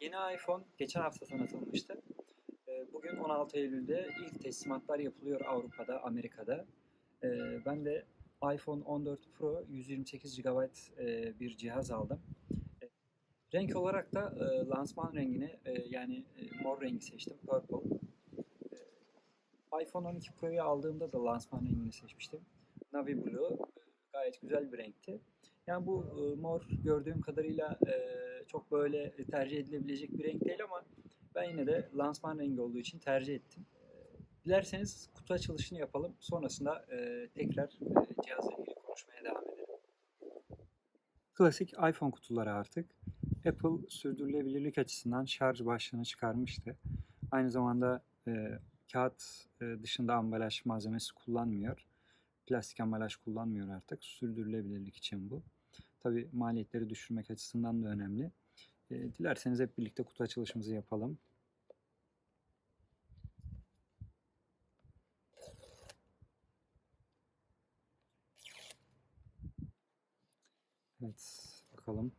Yeni iPhone geçen hafta tanıtılmıştı. Ee, Bugün 16 Eylül'de ilk teslimatlar yapılıyor Avrupa'da, Amerika'da. Ee, Ben de iPhone 14 Pro 128 GB e, bir cihaz aldım. E, Renk olarak da e, lansman rengini e, yani mor rengi seçtim, purple. İPhone 12 Pro'yu aldığımda da lansman rengini seçmiştim. Navy Blue. Gayet güzel bir renkti. Yani bu e, mor gördüğüm kadarıyla e, çok böyle tercih edilebilecek bir renk değil ama ben yine de lansman rengi olduğu için tercih ettim. Dilerseniz kutu açılışını yapalım. Sonrasında e, tekrar e, cihazla ilgili konuşmaya devam edelim. Klasik iPhone kutuları artık. Apple sürdürülebilirlik açısından şarj başlığını çıkarmıştı. Aynı zamanda e, kağıt e, dışında ambalaj malzemesi kullanmıyor. Plastik ambalaj kullanmıyor artık. Sürdürülebilirlik için bu. Tabi maliyetleri düşürmek açısından da önemli. E, dilerseniz hep birlikte kutu açılışımızı yapalım. Evet, bakalım.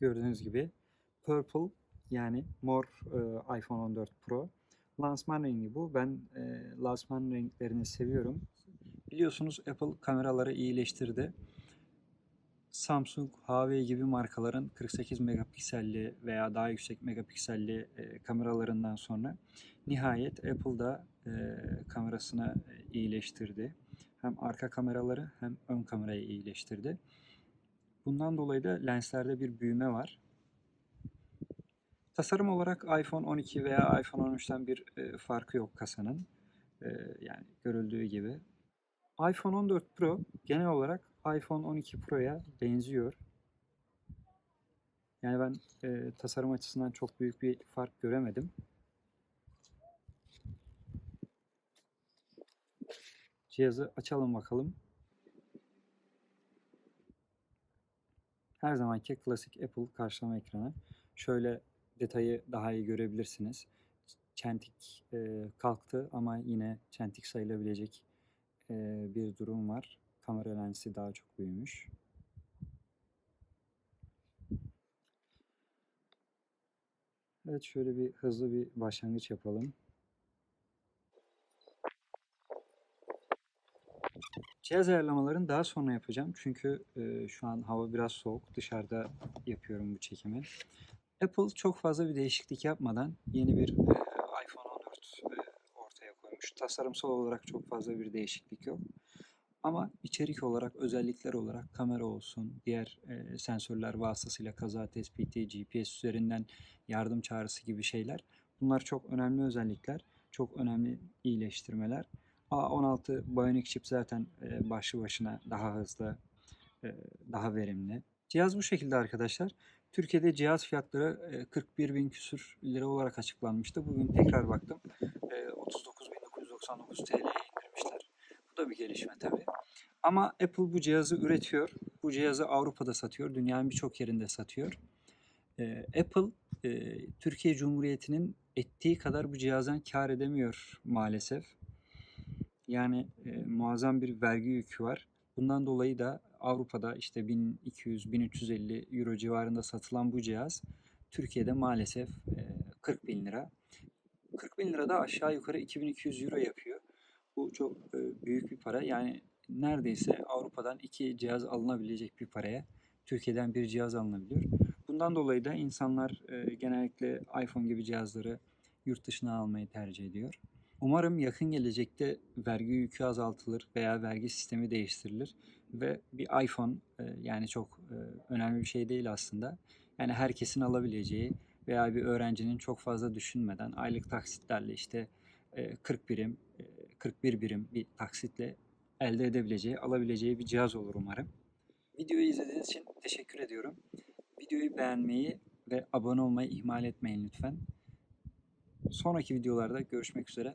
Gördüğünüz gibi purple yani mor e, iPhone 14 Pro. Lansman rengi bu. Ben e, lansman renklerini seviyorum. Biliyorsunuz Apple kameraları iyileştirdi. Samsung, Huawei gibi markaların 48 megapikselli veya daha yüksek megapikselli e, kameralarından sonra nihayet Apple da e, kamerasını e, iyileştirdi. Hem arka kameraları hem ön kamerayı iyileştirdi. Bundan dolayı da lenslerde bir büyüme var. Tasarım olarak iPhone 12 veya iPhone 13'ten bir e, farkı yok kasanın. E, yani görüldüğü gibi. iPhone 14 Pro genel olarak iPhone 12 Pro'ya benziyor. Yani ben e, tasarım açısından çok büyük bir fark göremedim. Cihazı açalım bakalım. Her zamanki klasik Apple karşılama ekranı. Şöyle detayı daha iyi görebilirsiniz. Çentik e, kalktı ama yine çentik sayılabilecek e, bir durum var. Kamera lensi daha çok büyümüş. Evet şöyle bir hızlı bir başlangıç yapalım. Cihaz ayarlamalarını daha sonra yapacağım. Çünkü e, şu an hava biraz soğuk. Dışarıda yapıyorum bu çekimi. Apple çok fazla bir değişiklik yapmadan yeni bir e, iPhone 14 e, ortaya koymuş. Tasarımsal olarak çok fazla bir değişiklik yok. Ama içerik olarak, özellikler olarak kamera olsun, diğer e, sensörler vasıtasıyla kaza tespiti, GPS üzerinden yardım çağrısı gibi şeyler. Bunlar çok önemli özellikler, çok önemli iyileştirmeler. A16 Bionic chip zaten e, başlı başına daha hızlı, e, daha verimli. Cihaz bu şekilde arkadaşlar. Türkiye'de cihaz fiyatları e, 41 bin küsür lira olarak açıklanmıştı. Bugün tekrar baktım. E, 39.999 TL'ye indirmişler. Bu da bir gelişme tabii. Ama Apple bu cihazı üretiyor. Bu cihazı Avrupa'da satıyor. Dünyanın birçok yerinde satıyor. E, Apple e, Türkiye Cumhuriyeti'nin ettiği kadar bu cihazdan kar edemiyor maalesef. Yani e, muazzam bir vergi yükü var. Bundan dolayı da Avrupa'da işte 1200-1350 euro civarında satılan bu cihaz Türkiye'de maalesef e, 40 bin lira. 40 bin lira da aşağı yukarı 2200 euro yapıyor. Bu çok e, büyük bir para. Yani neredeyse Avrupa'dan iki cihaz alınabilecek bir paraya Türkiye'den bir cihaz alınabiliyor. Bundan dolayı da insanlar e, genellikle iPhone gibi cihazları yurt dışına almayı tercih ediyor. Umarım yakın gelecekte vergi yükü azaltılır veya vergi sistemi değiştirilir ve bir iPhone e, yani çok e, önemli bir şey değil aslında. Yani herkesin alabileceği veya bir öğrencinin çok fazla düşünmeden aylık taksitlerle işte e, 40 birim, e, 41 birim bir taksitle elde edebileceği, alabileceği bir cihaz olur umarım. Videoyu izlediğiniz için teşekkür ediyorum. Videoyu beğenmeyi ve abone olmayı ihmal etmeyin lütfen. Sonraki videolarda görüşmek üzere.